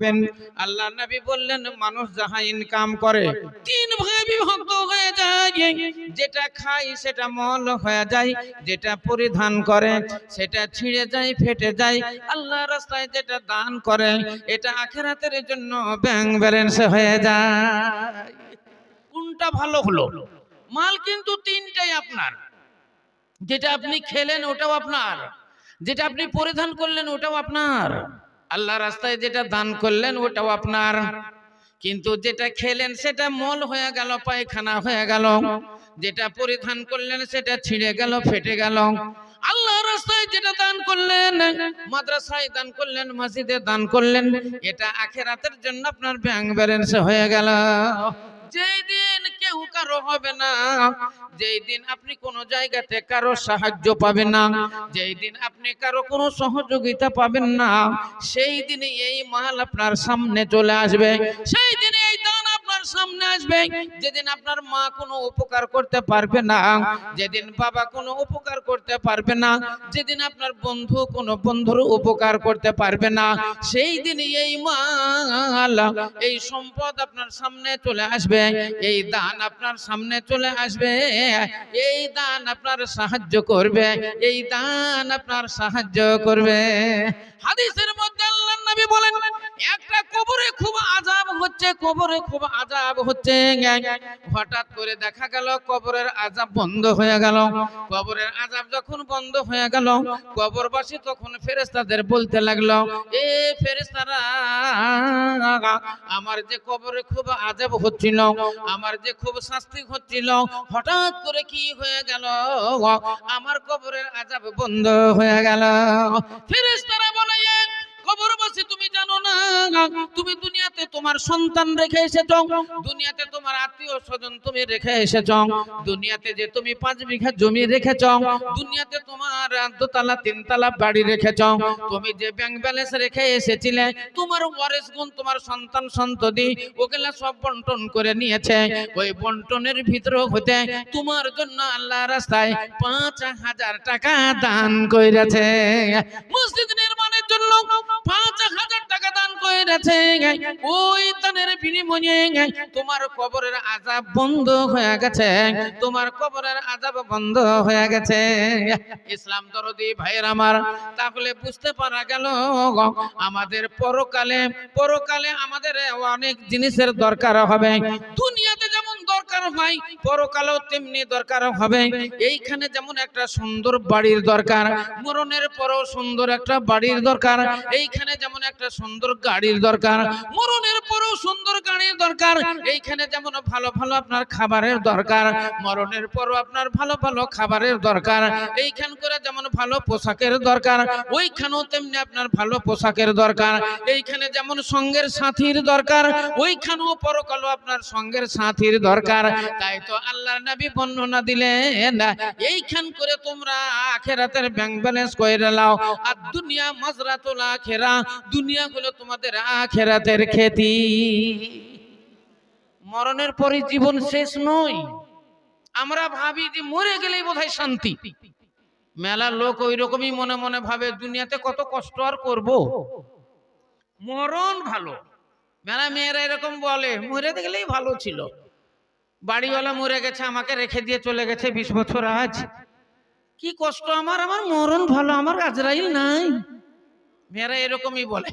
পাবেন আল্লাহ নবী বললেন, মানুষ যাহা ইনকাম করে, তিন ভাগে বিভক্ত হয়ে যায়। যেটা খাই সেটা মল হয়ে যায়, যেটা পরিধান করে সেটা ছিঁড়ে যায়, ফেটে যায়। আল্লাহ রাস্তায় যেটা দান করে, এটা আখেরাতের জন্য ব্যাংক ব্যালেন্স হয়ে যায়। কোনটা ভালো হলো? মাল কিন্তু তিনটাই আপনার। যেটা আপনি খেলেন, ওটাও আপনার। যেটা আপনি পরিধান করলেন, ওটাও আপনার। আল্লাহ রাস্তায় যেটা দান করলেন, ওটাও আপনার। কিন্তু যেটা খেলেন, সেটা মল হয়ে গেল, পায়খানা হয়ে গেল। যেটা পরিধান করলেন, সেটা ছিঁড়ে গেল, ফেটে গেল। আল্লাহ রাস্তায় যেটা দান করলেন, মাদ্রাসায় দান করলেন, মসজিদে দান করলেন, এটা আখেরাতের জন্য আপনার ব্যাংক ব্যালেন্স হয়ে গেল। যেই দিন কেউ কারও হবে না, যেদিন আপনি কোন জায়গাতে কারও সাহায্য পাবেন না, যেদিন আপনি কারও কোনো সহযোগিতা পাবেন না, সেই দিনে এই মাল আপনার সামনে চলে আসবে। সেই দান আপনার সামনে আসবে। যেদিন আপনার মা কোনো উপকার করতে পারবে না, যেদিন বাবা কোনো উপকার করতে পারবে না, যেদিন আপনার বন্ধু কোনো বন্ধুর উপকার করতে পারবে না, সেই দিনে এই মাল, এই সম্পদ আপনার সামনে চলে আসবে, এই দান আপনার সামনে চলে আসবে, এই দান আপনার সাহায্য করবে, এই দান আপনার সাহায্য করবে। হাদিসের মধ্যে আল্লাহ নবী বলেন হচ্ছে কবরে খুব আজাব হচ্ছে হঠাৎ করে দেখা গেল কবরের আজাব বন্ধ হয়ে গেল। কবরের আজাব যখন বন্ধ হয়ে গেল, কবরবাসী তখন ফেরেস্তাদের বলতে লাগল, এ ফেরেস্তারা আমার যে কবরে খুব আজাব হচ্ছিল, আমার যে খুব শাস্তি হচ্ছিল, হঠাৎ করে কি হয়ে গেল? আমার কবরের আজাব বন্ধ হয়ে গেল। ফেরেশতারা তোমার সন্তান রেখে এসেছ। দুনিয়াতে তোমার আত্মীয় স্বজন তুমি রেখে এসেছ। দুনিয়াতে যে তুমি পাঁচ বিঘা জমি রেখেছ। দুনিয়াতে তোমার দোতলা, তিনতলা বাড়ি রেখেছ। তুমি যে ব্যাংক ব্যালেন্স রেখে এসেছিলে, তোমার ওয়ারিস গুণ তোমার সন্তান সন্ততি ওগুলা সব বন্টন করে নিয়েছে। ওই বন্টনের ভিতর হতে তোমার জন্য আল্লাহ রাস্তায় পাঁচ হাজার টাকা দান করেছে মসজিদ নির্মাণের জন্য পাঁচ হাজার ওই বিনিময়ে তোমার কবরের আজাব বন্ধ হয়ে গেছে, তোমার কবরের আজাব বন্ধ হয়ে গেছে। ইসলাম দরদি ভাইয়ের আমার, তাহলে বুঝতে পারা গেল, আমাদের পরকালে পরকালে আমাদের অনেক জিনিসের দরকার হবে। যেমন দরকার হয়, পরকালেও তেমনি দরকার হবে। এইখানে যেমন একটা সুন্দর বাড়ির দরকার, মরণের পরও সুন্দর একটা বাড়ির দরকার। এইখানে যেমন একটা সুন্দর গাড়ির দরকার, মরণের সুন্দর গাড়ির দরকার। এইখানে যেমন ভালো ভালো আপনার খাবারের দরকার মরণের পরও আপনার ভালো ভালো খাবারের দরকার। এইখান করে যেমন ভালো পোশাকের দরকার ওইখানেও তেমনি আপনার ভালো পোশাকের দরকার। এইখানে যেমন সঙ্গের সাথীর দরকার ওইখানেও পরকালও আপনার সঙ্গের সাথীর দরকার। তাই তো আল্লাহর নবী বর্ণনা দিলেন এইখান করে তোমরা আখেরাতের ব্যাংক ব্যালেন্স করে নাও। আর দুনিয়া মাজরাতুল আখেরা দুনিয়া হলো তোমাদের আখেরাতের খেতি। মরণের পরে জীবন শেষ নয়। আমরা ভাবি যে মরে গেলেই বোধহয় শান্তি। মেলার লোক ওই রকমই মনে মনে ভাবে, দুনিয়াতে কত কষ্ট আর করব? মরণ ভালো। মেলা মেয়েরা এরকম বলে, মরে গেলেই ভালো ছিল। বাড়িওয়ালা মরে গেছে, আমাকে রেখে দিয়ে চলে গেছে বিশ বছর আজ। কি কষ্ট আমার আমার মরণ ভালো, আমার আজরাইল নাই। মেয়েরা এরকমই বলে